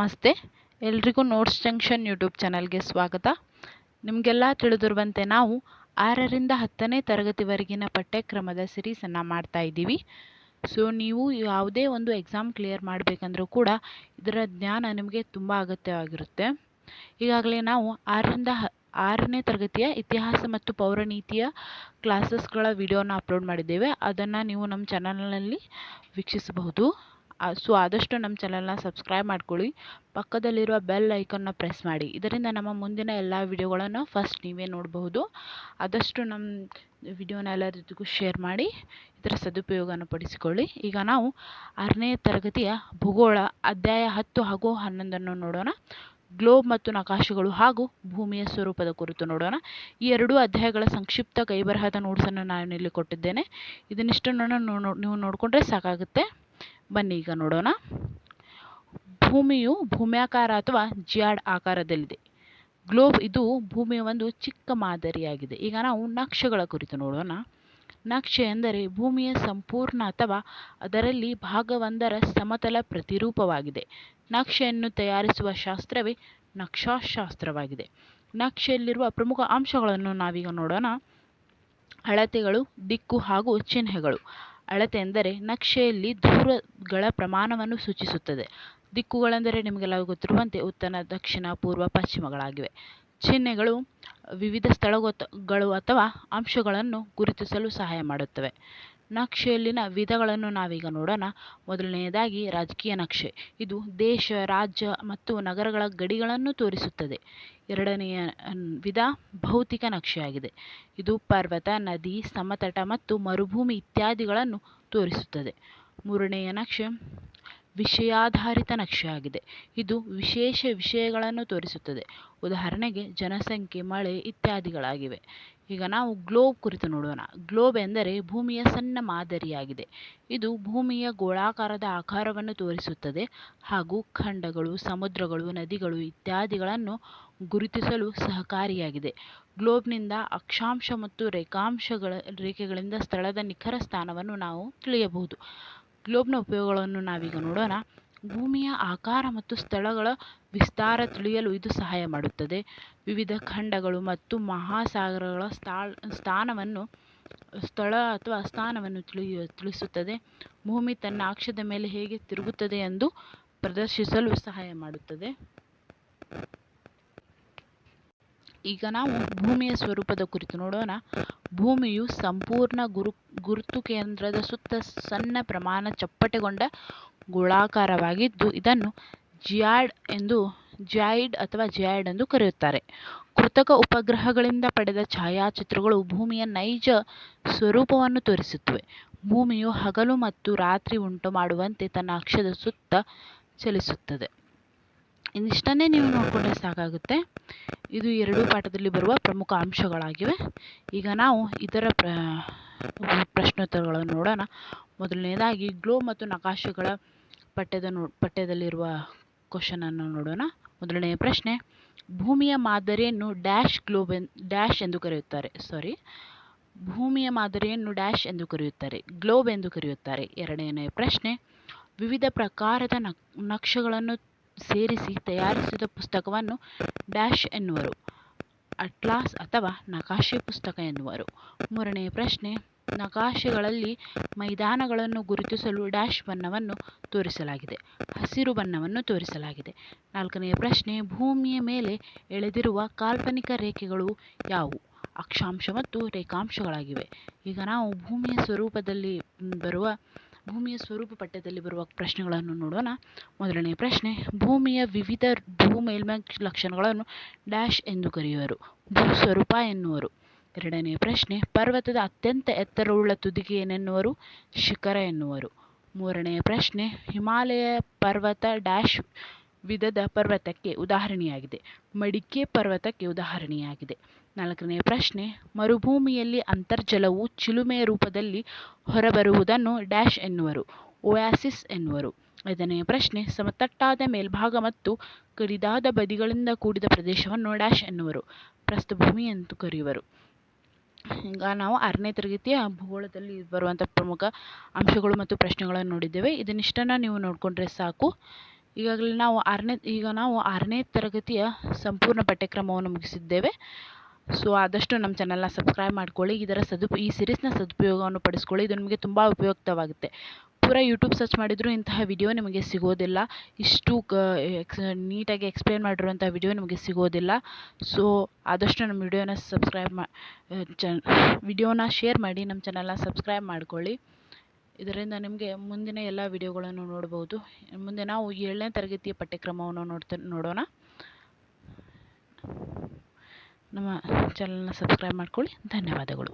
ನಮಸ್ತೆ. ಎಲ್ರಿಗೂ notes junction YouTube ಚಾನಲ್ಗೆ ಸ್ವಾಗತ. ನಿಮಗೆಲ್ಲ ತಿಳಿದಿರುವಂತೆ ನಾವು ಆರರಿಂದ ಹತ್ತನೇ ತರಗತಿವರೆಗಿನ ಪಠ್ಯಕ್ರಮದ ಸಿರೀಸನ್ನು ಮಾಡ್ತಾ ಇದ್ದೀವಿ. ಸೊ ನೀವು ಯಾವುದೇ ಒಂದು ಎಕ್ಸಾಮ್ ಕ್ಲಿಯರ್ ಮಾಡಬೇಕಂದ್ರೂ ಕೂಡ ಇದರ ಜ್ಞಾನ ನಿಮಗೆ ತುಂಬ ಅಗತ್ಯವಾಗಿರುತ್ತೆ. ಈಗಾಗಲೇ ನಾವು ಆರರಿಂದ ಹ, ಆರನೇ ತರಗತಿಯ ಇತಿಹಾಸ ಮತ್ತು ಪೌರನೀತಿಯ ಕ್ಲಾಸಸ್ಗಳ ವಿಡಿಯೋನ ಅಪ್ಲೋಡ್ ಮಾಡಿದ್ದೇವೆ. ಅದನ್ನು ನೀವು ನಮ್ಮ ಚಾನಲ್ನಲ್ಲಿ ವೀಕ್ಷಿಸಬಹುದು. ಸೊ ಆದಷ್ಟು ನಮ್ಮ ಚಾನಲ್ನ ಸಬ್ಸ್ಕ್ರೈಬ್ ಮಾಡ್ಕೊಳ್ಳಿ. ಪಕ್ಕದಲ್ಲಿರುವ ಬೆಲ್ ಐಕನ್ನ ಪ್ರೆಸ್ ಮಾಡಿ. ಇದರಿಂದ ನಮ್ಮ ಮುಂದಿನ ಎಲ್ಲ ವಿಡಿಯೋಗಳನ್ನು ಫಸ್ಟ್ ನೀವೇ ನೋಡಬಹುದು. ಆದಷ್ಟು ನಮ್ಮ ವಿಡಿಯೋನ ಎಲ್ಲರಿಗೂ ಶೇರ್ ಮಾಡಿ, ಇದರ ಸದುಪಯೋಗನ ಪಡಿಸಿಕೊಳ್ಳಿ. ಈಗ ನಾವು ಆರನೇ ತರಗತಿಯ ಭೂಗೋಳ ಅಧ್ಯಾಯ ಹತ್ತು ಹಾಗೂ ಹನ್ನೊಂದನ್ನು ನೋಡೋಣ. ಗ್ಲೋಬ್ ಮತ್ತು ನಕಾಶೆಗಳು ಹಾಗೂ ಭೂಮಿಯ ಸ್ವರೂಪದ ಕುರಿತು ನೋಡೋಣ. ಈ ಎರಡೂ ಅಧ್ಯಾಯಗಳ ಸಂಕ್ಷಿಪ್ತ ಕೈಬರಹದ ನೋಟ್ಸನ್ನು ನಾನು ಇಲ್ಲಿ ಕೊಟ್ಟಿದ್ದೇನೆ. ಇದನ್ನಿಷ್ಟನ್ನು ನೀವು ನೋಡಿಕೊಂಡ್ರೆ ಸಾಕಾಗುತ್ತೆ. ಬನ್ನಿ ಈಗ ನೋಡೋಣ. ಭೂಮಿಯು ಭೂಮ್ಯಾಕಾರ ಅಥವಾ ಜಿಯಾಡ್ ಆಕಾರದಲ್ಲಿದೆ. ಗ್ಲೋಬ್ ಇದು ಭೂಮಿಯ ಒಂದು ಚಿಕ್ಕ ಮಾದರಿಯಾಗಿದೆ. ಈಗ ನಾವು ನಕ್ಷೆಗಳ ಕುರಿತು ನೋಡೋಣ. ನಕ್ಷೆ ಎಂದರೆ ಭೂಮಿಯ ಸಂಪೂರ್ಣ ಅಥವಾ ಅದರಲ್ಲಿ ಭಾಗವೊಂದರ ಸಮತಲ ಪ್ರತಿರೂಪವಾಗಿದೆ. ನಕ್ಷೆಯನ್ನು ತಯಾರಿಸುವ ಶಾಸ್ತ್ರವೇ ನಕ್ಷಾಶಾಸ್ತ್ರವಾಗಿದೆ. ನಕ್ಷೆಯಲ್ಲಿರುವ ಪ್ರಮುಖ ಅಂಶಗಳನ್ನು ನಾವೀಗ ನೋಡೋಣ. ಅಳತೆಗಳು, ದಿಕ್ಕು ಹಾಗೂ ಚಿಹ್ನೆಗಳು. ಅಳತೆ ಎಂದರೆ ನಕ್ಷೆಯಲ್ಲಿ ದೂರಗಳ ಪ್ರಮಾಣವನ್ನು ಸೂಚಿಸುತ್ತದೆ. ದಿಕ್ಕುಗಳೆಂದರೆ ನಿಮಗೆಲ್ಲ ಗೊತ್ತಿರುವಂತೆ ಉತ್ತರ ದಕ್ಷಿಣ, ಪೂರ್ವ, ಪಶ್ಚಿಮಗಳಾಗಿವೆ. ಚಿಹ್ನೆಗಳು ವಿವಿಧ ಸ್ಥಳಗಳು ಅಥವಾ ಅಂಶಗಳನ್ನು ಗುರುತಿಸಲು ಸಹಾಯ ಮಾಡುತ್ತವೆ. ನಕ್ಷೆಯಲ್ಲಿನ ವಿಧಗಳನ್ನು ನಾವೀಗ ನೋಡೋಣ. ಮೊದಲನೆಯದಾಗಿ ರಾಜಕೀಯ ನಕ್ಷೆ. ಇದು ದೇಶ, ರಾಜ್ಯ ಮತ್ತು ನಗರಗಳ ಗಡಿಗಳನ್ನು ತೋರಿಸುತ್ತದೆ. ಎರಡನೆಯ ವಿಧ ಭೌತಿಕ ನಕ್ಷೆಯಾಗಿದೆ. ಇದು ಪರ್ವತ, ನದಿ, ಸಮತಟ ಮತ್ತು ಮರುಭೂಮಿ ಇತ್ಯಾದಿಗಳನ್ನು ತೋರಿಸುತ್ತದೆ. ಮೂರನೆಯ ನಕ್ಷೆ ವಿಷಯಾಧಾರಿತ ನಕ್ಷೆಯಾಗಿದೆ. ಇದು ವಿಶೇಷ ವಿಷಯಗಳನ್ನು ತೋರಿಸುತ್ತದೆ. ಉದಾಹರಣೆಗೆ ಜನಸಂಖ್ಯೆ, ಮಳೆ ಇತ್ಯಾದಿಗಳಾಗಿವೆ. ಈಗ ನಾವು ಗ್ಲೋಬ್ ಕುರಿತು ನೋಡೋಣ. ಗ್ಲೋಬ್ ಎಂದರೆ ಭೂಮಿಯ ಸಣ್ಣ ಮಾದರಿಯಾಗಿದೆ. ಇದು ಭೂಮಿಯ ಗೋಳಾಕಾರದ ಆಕಾರವನ್ನು ತೋರಿಸುತ್ತದೆ ಹಾಗೂ ಖಂಡಗಳು, ಸಮುದ್ರಗಳು, ನದಿಗಳು ಇತ್ಯಾದಿಗಳನ್ನು ಗುರುತಿಸಲು ಸಹಕಾರಿಯಾಗಿದೆ. ಗ್ಲೋಬ್ನಿಂದ ಅಕ್ಷಾಂಶ ಮತ್ತು ರೇಖಾಂಶಗಳ ರೇಖೆಗಳಿಂದ ಸ್ಥಳದ ನಿಖರ ಸ್ಥಾನವನ್ನು ನಾವು ತಿಳಿಯಬಹುದು. ಗ್ಲೋಬ್ನ ಉಪಯೋಗಗಳನ್ನು ನಾವೀಗ ನೋಡೋಣ. ಭೂಮಿಯ ಆಕಾರ ಮತ್ತು ಸ್ಥಳಗಳ ವಿಸ್ತಾರ ತಿಳಿಯಲು ಇದು ಸಹಾಯ ಮಾಡುತ್ತದೆ. ವಿವಿಧ ಖಂಡಗಳು ಮತ್ತು ಮಹಾಸಾಗರಗಳ ಸ್ಥಾನವನ್ನು, ಸ್ಥಳ ಅಥವಾ ಸ್ಥಾನವನ್ನು ತಿಳಿಯ, ತಿಳಿಸುತ್ತದೆ. ಭೂಮಿ ತನ್ನ ಅಕ್ಷದ ಮೇಲೆ ಹೇಗೆ ತಿರುಗುತ್ತದೆ ಎಂದು ಪ್ರದರ್ಶಿಸಲು ಸಹಾಯ ಮಾಡುತ್ತದೆ. ಈಗ ನಾವು ಭೂಮಿಯ ಸ್ವರೂಪದ ಕುರಿತು ನೋಡೋಣ. ಭೂಮಿಯು ಸಂಪೂರ್ಣ ಗುರು, ಗುರುತು ಕೇಂದ್ರದ ಸುತ್ತ ಸಣ್ಣ ಪ್ರಮಾಣ ಚಪ್ಪಟೆಗೊಂಡ ಗೋಳಾಕಾರವಾಗಿದ್ದು, ಇದನ್ನು ಜಿಯಾಡ್ ಎಂದು ಜಾಯಿಡ್ ಅಥವಾ ಜಿಯಾಯ್ಡ್ ಎಂದು ಕರೆಯುತ್ತಾರೆ. ಕೃತಕ ಉಪಗ್ರಹಗಳಿಂದ ಪಡೆದ ಛಾಯಾಚಿತ್ರಗಳು ಭೂಮಿಯ ನೈಜ ಸ್ವರೂಪವನ್ನು ತೋರಿಸುತ್ತವೆ. ಭೂಮಿಯು ಹಗಲು ಮತ್ತು ರಾತ್ರಿ ಉಂಟು ಮಾಡುವಂತೆ ತನ್ನ ಅಕ್ಷದ ಸುತ್ತ ಚಲಿಸುತ್ತದೆ. ಇದಿಷ್ಟನ್ನೇ ನೀವು ನೋಡಿಕೊಂಡ್ರೆ ಸಾಕಾಗುತ್ತೆ. ಇದು ಎರಡೂ ಪಾಠದಲ್ಲಿ ಬರುವ ಪ್ರಮುಖ ಅಂಶಗಳಾಗಿವೆ. ಈಗ ನಾವು ಇದರ ಪ್ರ, ಪ್ರಶ್ನೋತ್ತರಗಳನ್ನು ನೋಡೋಣ. ಮೊದಲನೇದಾಗಿ ಗ್ಲೋ ಮತ್ತು ನಕಾಶೆಗಳ ಪಠ್ಯದ ನೋ, ಪಠ್ಯದಲ್ಲಿರುವ ಕ್ವಶನನ್ನು ನೋಡೋಣ. ಮೊದಲನೆಯ ಪ್ರಶ್ನೆ, ಭೂಮಿಯ ಮಾದರಿಯನ್ನು ಡ್ಯಾಶ್ ಗ್ಲೋಬ್ ಡ್ಯಾಶ್ ಎಂದು ಕರೆಯುತ್ತಾರೆ. ಸಾರಿ ಭೂಮಿಯ ಮಾದರಿಯನ್ನು ಡ್ಯಾಶ್ ಎಂದು ಕರೆಯುತ್ತಾರೆ. ಗ್ಲೋಬ್ ಎಂದು ಕರೆಯುತ್ತಾರೆ. ಎರಡನೆಯ ಪ್ರಶ್ನೆ, ವಿವಿಧ ಪ್ರಕಾರದ ನಕ್ಷೆಗಳನ್ನು ಸೇರಿಸಿ ತಯಾರಿಸಿದ ಪುಸ್ತಕವನ್ನು ಡ್ಯಾಶ್ ಎನ್ನುವರು. ಅಟ್ಲಾಸ್ ಅಥವಾ ನಕಾಶೆ ಪುಸ್ತಕ ಎನ್ನುವರು. ಮೂರನೆಯ ಪ್ರಶ್ನೆ, ನಕಾಶೆಗಳಲ್ಲಿ ಮೈದಾನಗಳನ್ನು ಗುರುತಿಸಲು ಡ್ಯಾಶ್ ಬಣ್ಣವನ್ನು ತೋರಿಸಲಾಗಿದೆ, ಹಸಿರು ಬಣ್ಣವನ್ನು ತೋರಿಸಲಾಗಿದೆ. ನಾಲ್ಕನೆಯ ಪ್ರಶ್ನೆ, ಭೂಮಿಯ ಮೇಲೆ ಎಳೆದಿರುವ ಕಾಲ್ಪನಿಕ ರೇಖೆಗಳು ಯಾವುವು? ಅಕ್ಷಾಂಶ ಮತ್ತು ರೇಖಾಂಶಗಳಾಗಿವೆ. ಈಗ ನಾವು ಭೂಮಿಯ ಸ್ವರೂಪದಲ್ಲಿ ಬರುವ ಭೂಮಿಯ ಸ್ವರೂಪ ಪಠ್ಯದಲ್ಲಿ ಬರುವ ಪ್ರಶ್ನೆಗಳನ್ನು ನೋಡೋಣ. ಮೊದಲನೆಯ ಪ್ರಶ್ನೆ, ಭೂಮಿಯ ವಿವಿಧ ಭೂ ಮೇಲ್ಮೈ ಲಕ್ಷಣಗಳನ್ನು ಡ್ಯಾಶ್ ಎಂದು ಕರೆಯುವರು, ಭೂ ಸ್ವರೂಪ ಎನ್ನುವರು. ಎರಡನೆಯ ಪ್ರಶ್ನೆ, ಪರ್ವತದ ಅತ್ಯಂತ ಎತ್ತರವುಳ್ಳ ತುದಿಗೆ ಏನೆನ್ನುವರು? ಶಿಖರ ಎನ್ನುವರು. ಮೂರನೆಯ ಪ್ರಶ್ನೆ, ಹಿಮಾಲಯ ಪರ್ವತ ಡ್ಯಾಶ್ ವಿಧದ ಪರ್ವತಕ್ಕೆ ಉದಾಹರಣೆಯಾಗಿದೆ. ಮಡಿಕೆ ಪರ್ವತಕ್ಕೆ ಉದಾಹರಣೆಯಾಗಿದೆ. ನಾಲ್ಕನೆಯ ಪ್ರಶ್ನೆ, ಮರುಭೂಮಿಯಲ್ಲಿ ಅಂತರ್ಜಲವು ಚಿಲುಮೆಯ ರೂಪದಲ್ಲಿ ಹೊರಬರುವುದನ್ನು ಡ್ಯಾಶ್ ಎನ್ನುವರು, ಓಯಾಸಿಸ್ ಎನ್ನುವರು. ಐದನೆಯ ಪ್ರಶ್ನೆ, ಸಮತಟ್ಟಾದ ಮೇಲ್ಭಾಗ ಮತ್ತು ಕಡಿದಾದ ಬದಿಗಳಿಂದ ಕೂಡಿದ ಪ್ರದೇಶವನ್ನು ಡ್ಯಾಶ್ ಎನ್ನುವರು ಪ್ರಸ್ಥಭೂಮಿ ಎಂದು ಕರೆಯುವರು. ಈಗ ನಾವು ಆರನೇ ತರಗತಿಯ ಭೂಗೋಳದಲ್ಲಿ ಬರುವಂಥ ಪ್ರಮುಖ ಅಂಶಗಳು ಮತ್ತು ಪ್ರಶ್ನೆಗಳನ್ನು ನೋಡಿದ್ದೇವೆ. ಇದನ್ನಿಷ್ಟನ್ನು ನೀವು ನೋಡಿಕೊಂಡ್ರೆ ಸಾಕು. ಈಗಾಗಲೇ ನಾವು ಆರನೇ, ಈಗ ನಾವು ಆರನೇ ತರಗತಿಯ ಸಂಪೂರ್ಣ ಪಠ್ಯಕ್ರಮವನ್ನು ಮುಗಿಸಿದ್ದೇವೆ. ಸೊ ಆದಷ್ಟು ನಮ್ಮ ಚಾನಲ್ನ ಸಬ್ಸ್ಕ್ರೈಬ್ ಮಾಡ್ಕೊಳ್ಳಿ. ಇದರ ಸದುಪ, ಈ ಸಿರೀಸ್ನ ಸದುಪಯೋಗವನ್ನು ಪಡಿಸ್ಕೊಳ್ಳಿ. ಇದು ನಿಮಗೆ ತುಂಬ ಉಪಯುಕ್ತವಾಗುತ್ತೆ. ಪೂರ ಯೂಟ್ಯೂಬ್ ಸರ್ಚ್ ಮಾಡಿದರೂ ಇಂತಹ ವಿಡಿಯೋ ನಿಮಗೆ ಸಿಗೋದಿಲ್ಲ. ಇಷ್ಟು ಕ ಎಕ್ಸ್ ನೀಟಾಗಿ ಎಕ್ಸ್ಪ್ಲೇನ್ ಮಾಡಿರುವಂಥ ವಿಡಿಯೋ ನಿಮಗೆ ಸಿಗೋದಿಲ್ಲ. ಸೊ ಆದಷ್ಟು ನಮ್ಮ ವಿಡಿಯೋನ ಸಬ್ಸ್ಕ್ರೈಬ್ ಮಾ ಚ ವಿಡಿಯೋನ ಶೇರ್ ಮಾಡಿ, ನಮ್ಮ ಚಾನಲ್ನ ಸಬ್ಸ್ಕ್ರೈಬ್ ಮಾಡ್ಕೊಳ್ಳಿ. ಇದರಿಂದ ನಿಮಗೆ ಮುಂದಿನ ಎಲ್ಲ ವಿಡಿಯೋಗಳನ್ನು ನೋಡ್ಬೋದು. ಮುಂದೆ ನಾವು ಏಳನೇ ತರಗತಿಯ ಪಠ್ಯಕ್ರಮವನ್ನು ನೋಡ್ತಾ, ನೋಡೋಣ. ನಮ್ಮ ಚಾನಲ್ನ ಸಬ್ಸ್ಕ್ರೈಬ್ ಮಾಡ್ಕೊಳ್ಳಿ. ಧನ್ಯವಾದಗಳು.